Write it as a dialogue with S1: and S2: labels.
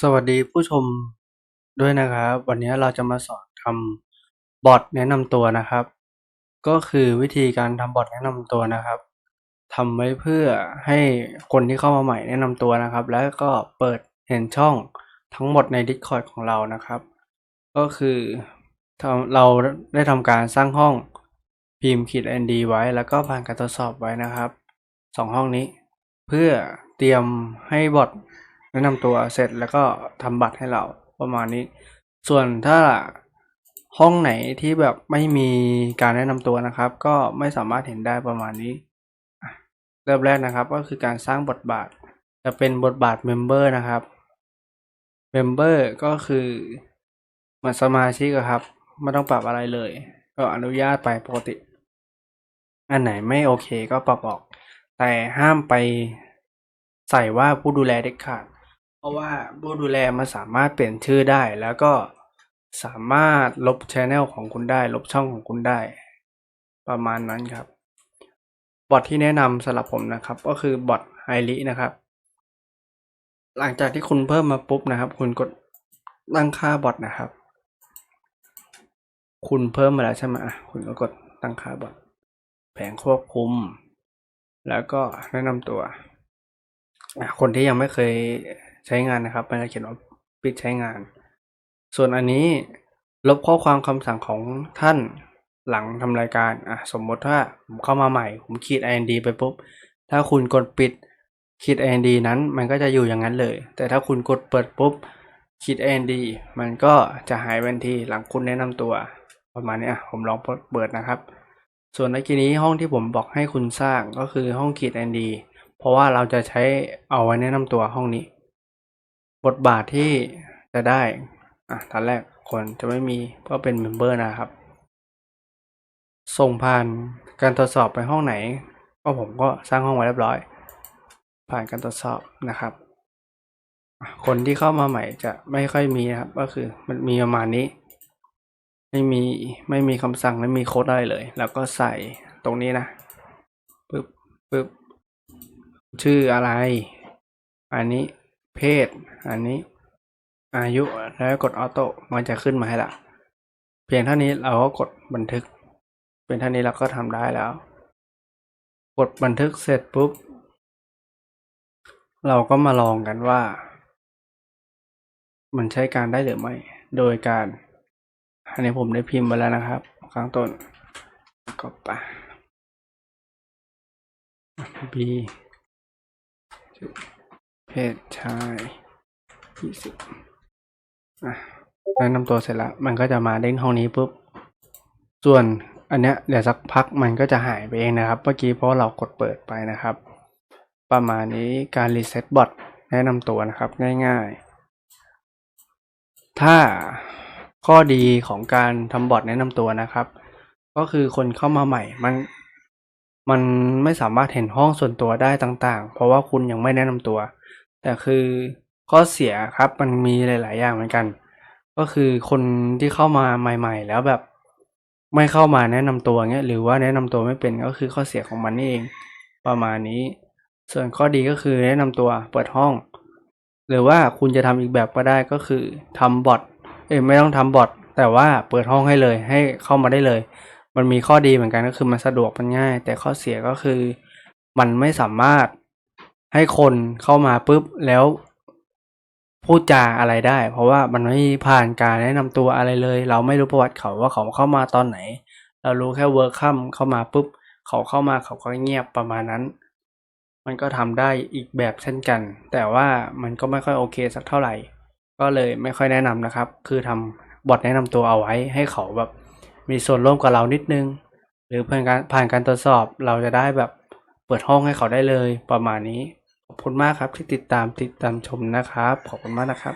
S1: สวัสดีผู้ชมด้วยนะครับ วันนี้เราจะมาสอนทำบอทแนะนำตัวนะครับ ก็คือวิธีการทำบอทแนะนำตัวนะครับทำไว้เพื่อให้คนที่เข้ามาใหม่แนะนำตัวนะครับ แล้วก็เปิดเห็นช่องทั้งหมดใน Discord ของเรานะครับ ก็คือเราได้ทำการสร้างห้องพิมพ์ขีด ND ไว้ แล้วก็ผ่านการทดสอบไว้นะครับสองห้องนี้ เพื่อเตรียมให้บอท นะนำตัวเสร็จแล้วก็ทำบัตรให้เราประมาณนี้ ส่วนถ้าห้องไหนที่แบบไม่มีการแนะนำตัวนะครับ ก็ไม่สามารถเห็นได้ประมาณนี้เริ่มแรกนะครับก็คือการสร้างบทบาท จะเป็นบทบาทเมมเบอร์นะครับเมมเบอร์ก็คือเหมือนสมาชิกครับ ไม่ต้องปรับอะไรเลย ก็อนุญาตไปปกติ อันไหนไม่โอเคก็ปรับออก แต่ห้ามไปใส่ว่าผู้ดูแลเด็ดขาด ราะว่าผู้ดูแลมันสามารถเปลี่ยนชื่อได้ แล้วก็สามารถลบช anel ของคุณได้ ลบช่องของคุณได้ ประมาณนั้นครับ บอทที่แนะนำสำหรับผมนะครับ ก็คือบอทไฮรินะครับ หลังจากที่คุณเพิ่มมาปุ๊บนะครับ คุณกดตั้งค่าบอทนะครับ คุณเพิ่มมาแล้วใช่ไหมอะคุณก็กดตั้งค่าบอทแผงควบคุม แล้วก็แนะนำตัวคนที่ยังไม่เคย ใช้งานนะครับ มันจะเขียนว่าปิดใช้งาน ส่วนอันนี้ลบข้อความคำสั่งของท่านหลังทำรายการอะสมมติว่าผมเข้ามาใหม่ ผมขีด ind ไปปุ๊บ ถ้าคุณกดปิดขีด ind นั้น มันก็จะอยู่อย่างนั้นเลย แต่ถ้าคุณกดเปิดปุ๊บขีด ind มันก็จะหายทันทีหลังคุณแนะนำตัว ประมาณนี้อะผมลองเปิดนะครับ ส่วนในกี้นี้ห้องที่ผมบอกให้คุณสร้างก็คือห้องขีด ind เพราะว่าเราจะใช้เอาไว้แนะนำตัวห้องนี้ บทบาทที่จะได้อะตอนแรกคนจะไม่มีเพราะเป็นเมมเบอร์นะครับ ส่งผ่านการตรวจสอบไปห้องไหน ก็ผมก็สร้างห้องไว้เรียบร้อย ผ่านการตรวจสอบนะครับ คนที่เข้ามาใหม่จะไม่ค่อยมีนะครับ ก็คือมันมีประมาณนี้ ไม่มีไม่มีคำสั่งไม่มีโค้ดอะไรเลย แล้วก็ใส่ตรงนี้นะปึ๊บปึ๊บชื่ออะไร อันนี้ เพศ อันนี้ อายุแล้วกดออโต้มันจะขึ้นมาให้ละเพียงเท่านี้เราก็กดบันทึก เป็นเท่านี้เราก็ทำได้แล้ว กดบันทึกเสร็จปุ๊บ เราก็มาลองกันว่า มันใช้การได้หรือไม่ โดยการ อันนี้ผมได้พิมพ์ไปแล้วนะครับข้างต้นก็ปะ B ศชายยี่สิบอะแนะนำตัวเสร็จแล้ว มันก็จะมาเด้งห้องนี้ปุ๊บ ส่วนอันเนี้ยเดี๋ยวสักพักมันก็จะหายไปเองนะครับ เมื่อกี้เพราะเรากดเปิดไปนะครับ ประมาณนี้การรีเซ็ตบอทแนะนำตัวนะครับง่ายๆ ถ้าข้อดีของการทำบอทแนะนำตัวนะครับ ก็คือคนเข้ามาใหม่มันมันไม่สามารถเห็นห้องส่วนตัวได้ต่างๆ เพราะว่าคุณยังไม่แนะนำตัว แต่คือข้อเสียครับมันมีหลาย ๆ อย่างเหมือนกัน ก็คือคนที่เข้ามาใหม่ ๆ แล้วแบบไม่เข้ามาแนะนำตัวเงี้ยหรือว่าแนะนำตัวไม่เป็นก็คือข้อเสียของมันนี่เองประมาณนี้ ส่วนข้อดีก็คือแนะนำตัวเปิดห้อง หรือว่าคุณจะทำอีกแบบก็ได้ก็คือทำบอทเอ้ไม่ต้องทำบอทแต่ว่าเปิดห้องให้เลยให้เข้ามาได้เลย มันมีข้อดีเหมือนกันก็คือมันสะดวกมันง่าย แต่ข้อเสียก็คือมันไม่สามารถ ให้คนเข้ามาปุ๊บแล้วพูดจาอะไรได้ เพราะว่ามันไม่ผ่านการแนะนำตัวอะไรเลย เราไม่รู้ประวัติเขาว่าเขาเข้ามาตอนไหน เรารู้แค่เวิร์คคัมเข้ามาปุ๊บ เขาเข้ามาเขาก็เงียบประมาณนั้น มันก็ทำได้อีกแบบเช่นกัน แต่ว่ามันก็ไม่ค่อยโอเคสักเท่าไหร่ ก็เลยไม่ค่อยแนะนำนะครับ คือทำบทแนะนำตัวเอาไว้ให้เขาแบบมีส่วนร่วมกับเรานิดนึง หรือผ่านการผ่านการตรวจสอบเราจะได้แบบ เปิดห้องให้เขาได้เลยประมาณนี้ ขอบคุณมากครับที่ติดตามติดตามชมนะครับ ขอบคุณมากนะครับ